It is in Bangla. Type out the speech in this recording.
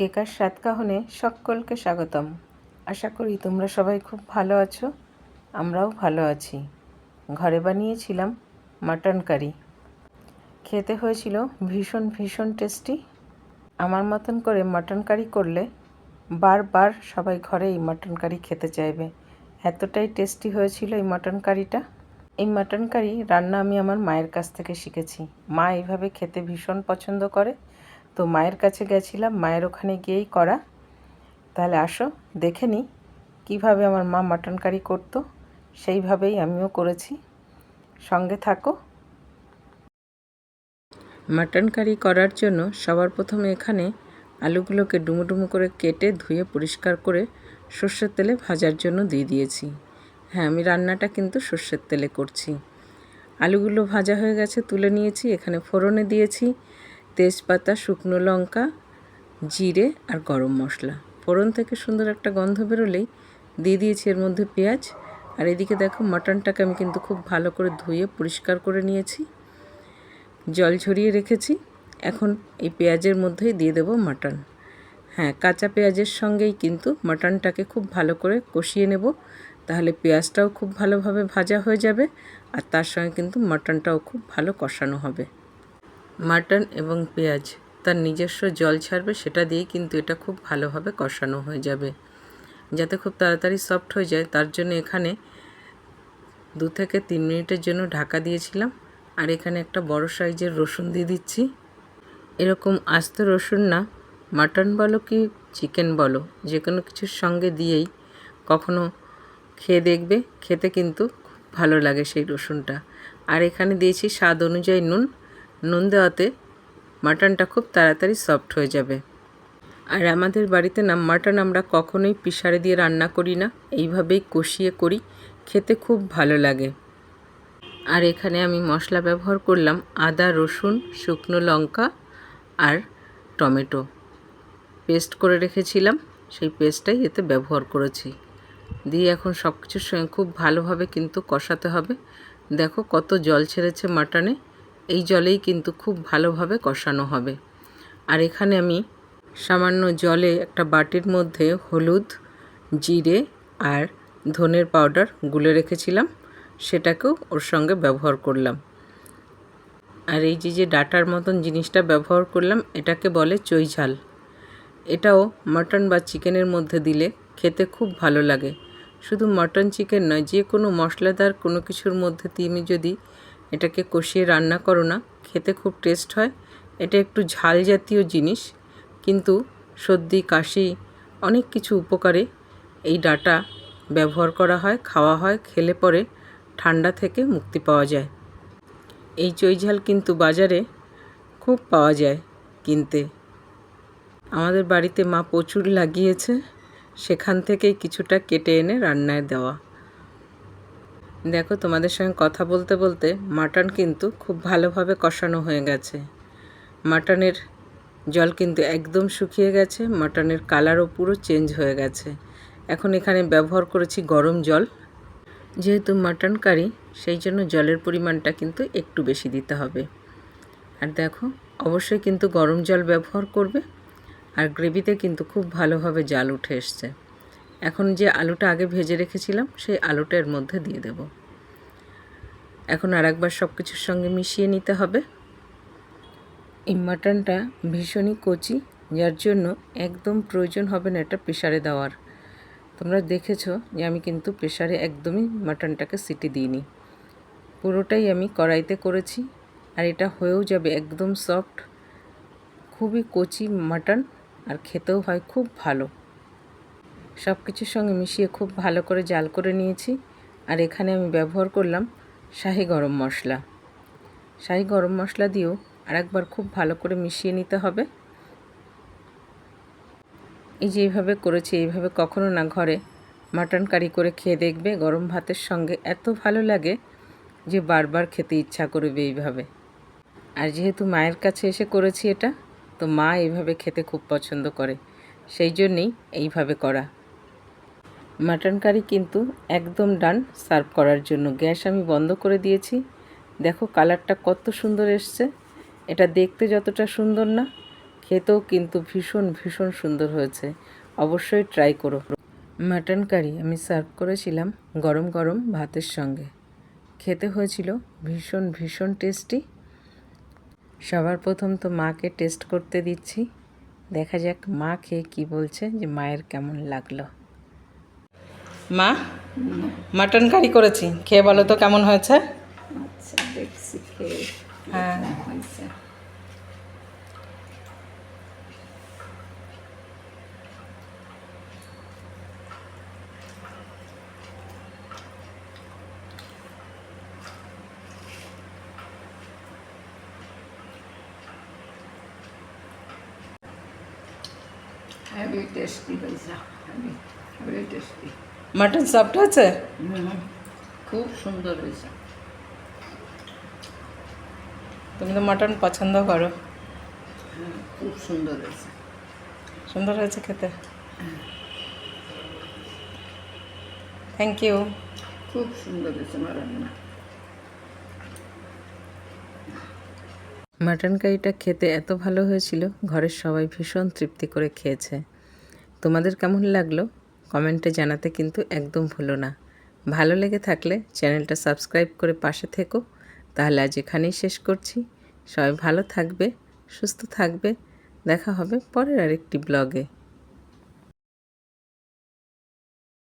কেকার সাতকাহনে সকলকে স্বাগতম। আশা করি তোমরা সবাই খুব ভালো আছো, আমরাও ভালো আছি। ঘরে বানিয়েছিলাম মাটন কারি। খেতে হয়েছিল ভীষণ ভীষণ টেস্টি। আমার মতন করে মাটন কারি করলে বারবার সবাই ঘরে এই মাটন কারি খেতে চাইবে। এতটাই টেস্টি হয়েছিল এই মাটন কারিটা। এই মাটন কারি রান্না আমি আমার মায়ের কাছ থেকে শিখেছি। মা এইভাবে খেতে ভীষণ পছন্দ করে। তো মায়ের কাছে গেছিলাম, মায়ের ওখানে গিয়েই করা। তাহলে আসো, দেখে নিই কীভাবে আমার মা মাটন কারি করতো। সেইভাবেই আমিও করেছি। সঙ্গে থাকো। মাটন কারি করার জন্য সবার প্রথমে এখানে আলুগুলোকে ডুমো ডুমো করে কেটে ধুয়ে পরিষ্কার করে সর্ষের তেলে ভাজার জন্য দিয়ে দিয়েছি। হ্যাঁ আমি রান্নাটা কিন্তু সর্ষের তেলে করছি। আলুগুলো ভাজা হয়ে গেছে, তুলে নিয়েছি, এখানে ফোড়নে দিয়েছি। তেজপাতা, শুকনো লঙ্কা, জিরে আর গরম মশলা। ফোড়ন থেকে সুন্দর একটা গন্ধ বেরোলেই দিয়ে দিয়েছি এর মধ্যে পেঁয়াজ। আর এদিকে দেখো, মাটনটাকে আমি কিন্তু খুব ভালো করে ধুয়ে পরিষ্কার করে নিয়েছি। জল ঝরিয়ে রেখেছি। এখন এই পেঁয়াজের মধ্যেই দিয়ে দেবো মাটন। হ্যাঁ কাঁচা পেঁয়াজের সঙ্গেই কিন্তু মাটনটাকে খুব ভালো করে কষিয়ে নেব। তাহলে পেঁয়াজটাও খুব ভালোভাবে ভাজা হয়ে যাবে আর তার সঙ্গে কিন্তু মাটনটাও খুব ভালো কষানো হবে। মাটন এবং পেঁয়াজ। তার নিজস্ব জল ছাড়বে, সেটা দিয়েই কিন্তু এটা খুব ভালোভাবে কষানো হয়ে যাবে। যাতে খুব তাড়াতাড়ি সফট হয়ে যায়, তার জন্য এখানে দু থেকে তিন মিনিটের জন্য ঢাকা দিয়েছিলাম। আর এখানে একটা বড় সাইজের রসুন দিয়ে দিচ্ছি। এরকম আস্ত রসুন না, মাটন বলো কি চিকেন বলো যে কোনো কিছুর সঙ্গে দিয়েই কখনো খেয়ে দেখবে, খেতে কিন্তু খুব ভালো লাগে সেই রসুনটা। আর এখানে দিয়েছি স্বাদ অনুযায়ী নুন। নুন দেওয়াতে মাটনটা খুব তাড়াতাড়ি সফট হয়ে যাবে। আর আমাদের বাড়িতে না, মাটন আমরা কখনোই পিসারে দিয়ে রান্না করি না। এইভাবেই কষিয়ে করি, খেতে খুব ভালো লাগে। আর এখানে আমি মশলা ব্যবহার করলাম আদা, রসুন, শুকনো লঙ্কা আর টমেটো। পেস্ট করে রেখেছিলাম, সেই পেস্টটাই এতে ব্যবহার করেছি। দিয়ে এখন সব কিছুর সঙ্গে খুব ভালোভাবে কিন্তু কষাতে হবে। দেখো কত জল ছেড়েছে মাটনে। এই জলেই কিন্তু খুব ভালোভাবে কষানো হবে। আর এখানে আমি সামান্য জলে একটা বাটির মধ্যে হলুদ, জিরে আর ধনের পাউডার গুলে রেখেছিলাম। সেটাকেও ওর সঙ্গে ব্যবহার করলাম। আর এই যে যে ডাটার মতন জিনিসটা ব্যবহার করলাম, এটাকে বলে চই ঝাল। এটাও মাটন বা চিকেনের মধ্যে দিলে খেতে খুব ভালো লাগে। শুধু মটন, চিকেন নয়, যে কোনো মশলাদার কোনো কিছুর মধ্যে তুমি যদি এটাকে কষিয়ে রান্না করো না, খেতে খুব টেস্ট হয়। এটা একটু ঝাল জাতীয় জিনিস, কিন্তু সর্দি, কাশি, অনেক কিছু উপকারে এই ডাটা ব্যবহার করা হয়, খাওয়া হয়, খেলে পরে ঠান্ডা থেকে মুক্তি পাওয়া যায়। এই চৈঝাল কিন্তু বাজারে খুব পাওয়া যায় কিনতে। আমাদের বাড়িতে মা প্রচুর লাগিয়েছে, সেখান থেকেই কিছুটা কেটে এনে রান্নায় দেওয়া। দেখো, তোমাদের সঙ্গে কথা বলতে বলতে মাটন কিন্তু খুব ভালোভাবে কষানো হয়ে গেছে। মাটনের জল কিন্তু একদম শুকিয়ে গেছে, মাটনের কালারও পুরো চেঞ্জ হয়ে গেছে। এখন এখানে ব্যবহার করেছি গরম জল। যেহেতু মাটন কারি, সেই জন্য জলের পরিমাণটা কিন্তু একটু বেশি দিতে হবে। আর দেখো, অবশ্যই কিন্তু গরম জল ব্যবহার করবে, আর গ্রেভিতে কিন্তু খুব ভালোভাবে জাল উঠে এসছে। এখন যে আলুটা আগে ভেজে রেখেছিলাম, সেই আলুটা এর মধ্যে দিয়ে দেব। এখন আর একবার সব কিছুর সঙ্গে মিশিয়ে নিতে হবে। এই মাটনটা ভীষণই কচি, যার জন্য একদম প্রয়োজন হবে না এটা প্রেশারে দেওয়ার। তোমরা দেখেছ যে আমি কিন্তু প্রেশারে একদমই মাটনটাকে সিটি দিইনি। পুরোটাই আমি কড়াইতে করেছি আর এটা হয়েও যাবে একদম সফট, খুবই কচি মাটন আর খেতেও হয় খুব ভালো। সব কিছুর সঙ্গে মিশিয়ে খুব ভালো করে জাল করে নিয়েছি। আর এখানে আমি ব্যবহার করলাম শাহি গরম মশলা। শাহি গরম মশলা দিয়েও আরেকবার খুব ভালো করে মিশিয়ে নিতে হবে। এই যে এইভাবে করেছি, এইভাবে কখনো না ঘরে মাটন কারি করে খেয়ে দেখবে গরম ভাতের সঙ্গে এত ভালো লাগে যে বারবার খেতে ইচ্ছা করবে এইভাবে। আর যেহেতু মায়ের কাছে এসে করেছি এটা, তো মা এইভাবে খেতে খুব পছন্দ করে। সেই জন্যেই এইভাবে করা। মাটন কারি কিন্তু একদম ডান। সার্ভ করার জন্য গ্যাস আমি বন্ধ করে দিয়েছি। দেখো কালারটা কত সুন্দর এসছে। এটা দেখতে যতটা সুন্দর না, খেতেও কিন্তু ভীষণ ভীষণ সুন্দর হয়েছে। অবশ্যই ট্রাই করো। মাটন কারি আমি সার্ভ করেছিলাম গরম গরম ভাতের সঙ্গে। খেতে হয়েছিল ভীষণ ভীষণ টেস্টি সবার প্রথম তো মাকে টেস্ট করতে দিচ্ছি। দেখা যাক মা খেয়ে কী বলছে যে মায়ের কেমন লাগল। মা মাটন কারি করেছি। খেয়ে বলো তো কেমন হয়েছে? আচ্ছা দেখছি খেয়ে হ্যাঁ। টেস্টি মাটন সফট হয়েছে খুব সুন্দর হয়েছে। তুমি তো মাটন পছন্দ করো। খুব সুন্দর হয়েছে। সুন্দর হয়েছে খেতে। থ্যাংক ইউ খুব সুন্দর হয়েছে আমার রান্না মাটন কারিটা খেতে এত ভালো হয়েছিল ঘরের সবাই ভীষণ তৃপ্তি করে খেয়েছে। তোমাদের কেমন লাগল? কমেন্টে জানাতে কিন্তু একদম ভুলো না। ভালো লেগে থাকলে চ্যানেলটা সাবস্ক্রাইব করে পাশে থেকো। তাহলে আজ এখানেই শেষ করছি। সবাই ভালো থাকবে, সুস্থ থাকবে। দেখা হবে পরের আরেকটি ব্লগে।